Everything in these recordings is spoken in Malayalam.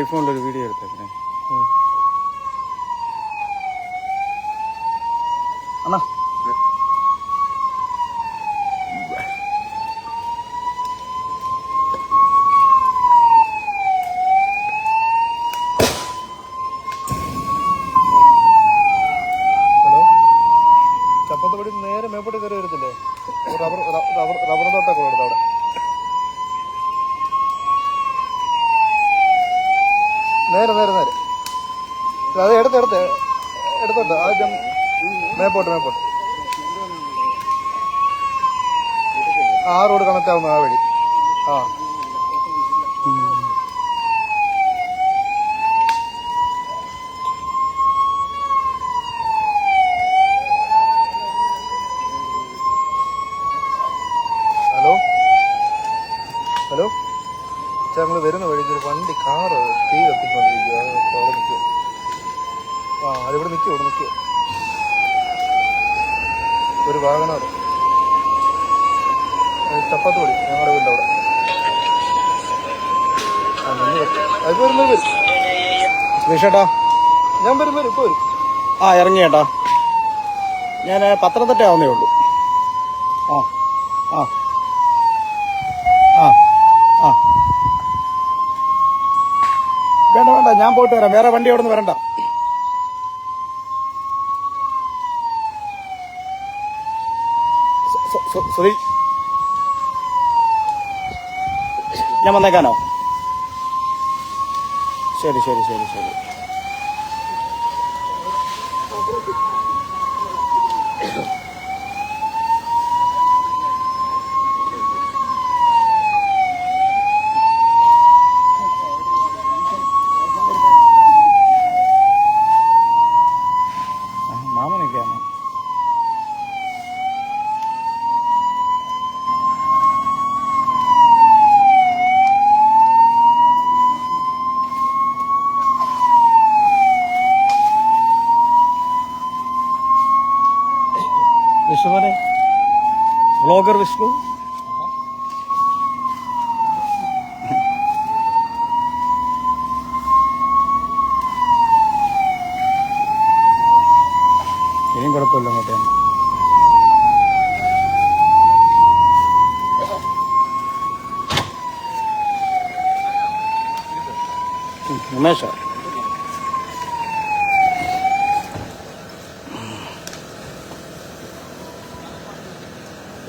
ഐഫോണിൽ ഒരു വീഡിയോ എടുത്തേക്കണേ. അണ്ണാ. ഹലോ. ചപ്പത്തപ്പടി നേരെ മേപ്പോട്ട് കയറി നേരെ നേരെ നേരെ. അത് എടുത്ത് എടുത്ത്. എടുത്തോട്ട്. ആദ്യം മേപ്പോട്ട് മേപ്പോട്ട്. ആ റോഡ് കണക്ട് ആവുന്ന ആ വഴി. ആ. ഹലോ? ഹലോ? ഞങ്ങൾ വരുന്ന വഴിക്ക് ഒരു വണ്ടി കാറ് തീ കത്തിക്കൊണ്ടിരിക്കുക അവിടെ നിൽക്കുക ആ അതിവിടെ നിൽക്കുക ഇവിടെ നിൽക്കുക ഒരു വാഹനം ചപ്പാത്ത് പൊടി ഞങ്ങളുടെ വീടിന്റെ അവിടെ. ആ വെക്ക്. അത് വരും ഞാൻ വരും വരും ഇപ്പോൾ വരും. ആ ഇറങ്ങി ചേട്ടാ ഞാൻ പത്തനംതിട്ട ആവുന്നേ ഉള്ളൂ. ആ ആ. ആ ആ. വേണ്ട വേണ്ട ഞാൻ പോയിട്ട് വരാം. വേറെ വണ്ടി അവിടെ നിന്ന് വരണ്ട സോറി ഞാൻ വന്നേക്കാനോ? ശരി ശരി ശരി ശരി. ആ, വ്ളോഗർ വിഷ്ണു ഇനിയും കുഴപ്പമില്ല അങ്ങോട്ടേ ഉമേഷ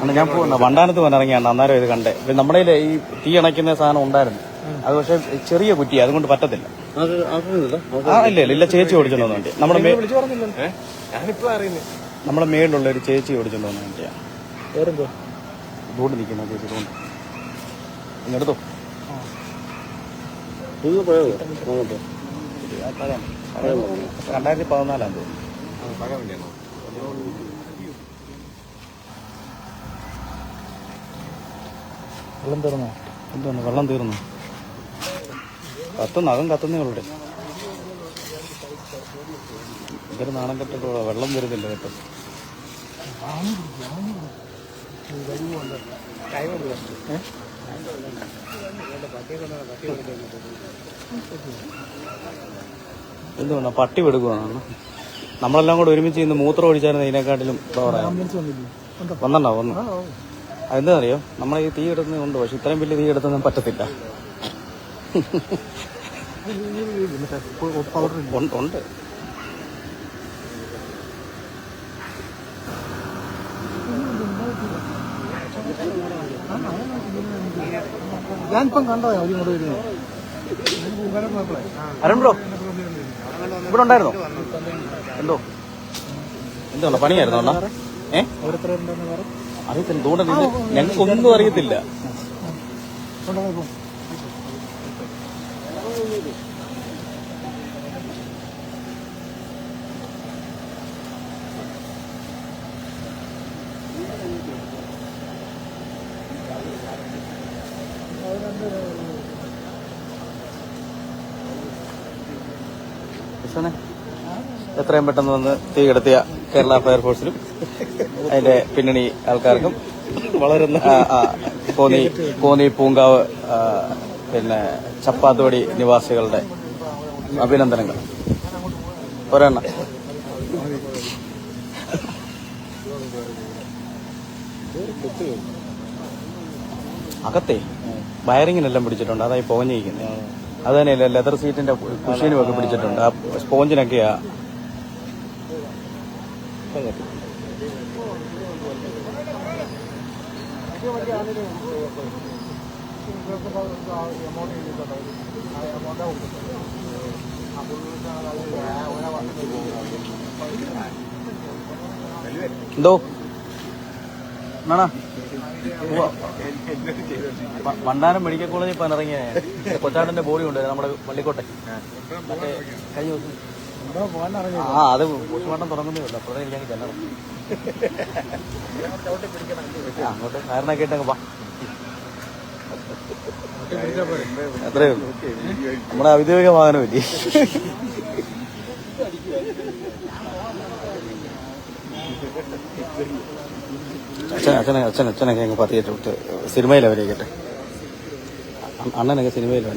അന്ന് ഞാൻ പോകുന്ന വണ്ടാനത്ത് പോകാൻ ഇറങ്ങിയാണ് അന്നേരം ഇത് കണ്ടേ. പിന്നെ നമ്മുടെ ഈ തീ അണയ്ക്കുന്ന സാധനം ഉണ്ടായിരുന്നു. അത് പക്ഷെ ചെറിയ കുറ്റി അതുകൊണ്ട് പറ്റത്തില്ല. ഇല്ല ഇല്ല ചേച്ചി ഓടിച്ചോണ്ട് വന്ന വണ്ടി നമ്മുടെ നമ്മുടെ മേളിലുള്ള ഒരു ചേച്ചി ഓടിച്ചോണ്ട് വന്ന വണ്ടിയാണ് വേറെന്തോ? ഇതുകൊണ്ട് നിൽക്കുന്ന ചേച്ചി ഇതുകൊണ്ട് ഇങ്ങെടുത്തോ രണ്ടായിരത്തി പതിനാലാം തോന്നുന്നു പഴയ വണ്ടിയാണോ വെള്ളം തീർന്നോ? എന്തോന്ന് വെള്ളം തീർന്നു? കത്തുന്നു അകം കത്തുന്നേ ഉള്ളു ഇതൊരു നാണം കെട്ടിട്ടുള്ള വെള്ളം വരുന്നില്ല കേട്ടോ? എന്തുകൊണ്ടാ പട്ടി വെടുക്കുവാണ് നമ്മളെല്ലാം കൂടെ ഒരുമിച്ച് ഇന്ന് മൂത്രം ഒഴിച്ചായിരുന്നു ഇതിനെക്കാട്ടിലും വന്നോ വന്നു. അതെന്താണെന്നറിയോ നമ്മൾ ഈ തീ എടുക്കുന്നുണ്ട് പക്ഷെ ഇത്രയും വലിയ തീ എടുത്തൊന്നും പറ്റത്തില്ല. ഉണ്ട് ഉണ്ട്. ഞാനിപ്പം കണ്ടോ അവർ ഇങ്ങോട്ട് വരുന്നത്. അരുൺ ബ്രോ ഇവിടെ ഉണ്ടായിരുന്നോ? എന്തോ എന്തോ പണിയായിരുന്നോ ഏ? പറ. അറിയത്തില്ല അതുകൊണ്ടാണ് ഞങ്ങൾക്കൊന്നും അറിയത്തില്ല. എത്രയും പെട്ടെന്ന് വന്ന് തീ കിടത്തിയ കേരള ഫയർഫോഴ്സിലും. അതിന്റെ പിന്നണി ആൾക്കാർക്കും വളരുന്ന കോന്നി കോന്നി പൂങ്കാവ് പിന്നെ ചപ്പാത്തോടി നിവാസികളുടെ അഭിനന്ദനങ്ങൾ. ഒരെണ്ണം. അകത്തെ വയറിങ്ങിനെല്ലാം പിടിച്ചിട്ടുണ്ട്. അതായി പോഞ്ഞിരിക്കുന്നത് അത് തന്നെയല്ല ലെതർ സീറ്റിന്റെ കുഷീനും ഒക്കെ പിടിച്ചിട്ടുണ്ട്. ആ സ്പോഞ്ചിനൊക്കെയാ. എന്തോ? എന്നാണാ? ഉവ്വ. പ- വണ്ടാനം മെഡിക്കൽ കോളേജിൽ പോകാൻ ഇറങ്ങിയ കൊച്ചാട്ടന്റെ ബോഡി ഉണ്ട് നമ്മുടെ പള്ളിക്കോട്ടെ. കഴിഞ്ഞ ദിവസം ആ അത് പോസ്റ്റ്മോർട്ടം തുടങ്ങുന്നേ ഉള്ളൂ. അപ്പോഴേ എനിക്ക് ചെല്ലണം അങ്ങോട്ട് കാരണമൊക്കെ ഇട്ടങ്ങ് അത്രേ ഉള്ളൂ. നമ്മുടെ ഔദ്യോഗിക വാഹനമില്ലേ? അച്ഛൻ അച്ഛനെ അച്ഛൻ അച്ഛനൊക്കെ അങ്ങ് വിട്ട് സിനിമയിൽ അവരേക്കട്ടെ അണ്ണനൊക്കെ സിനിമയിൽ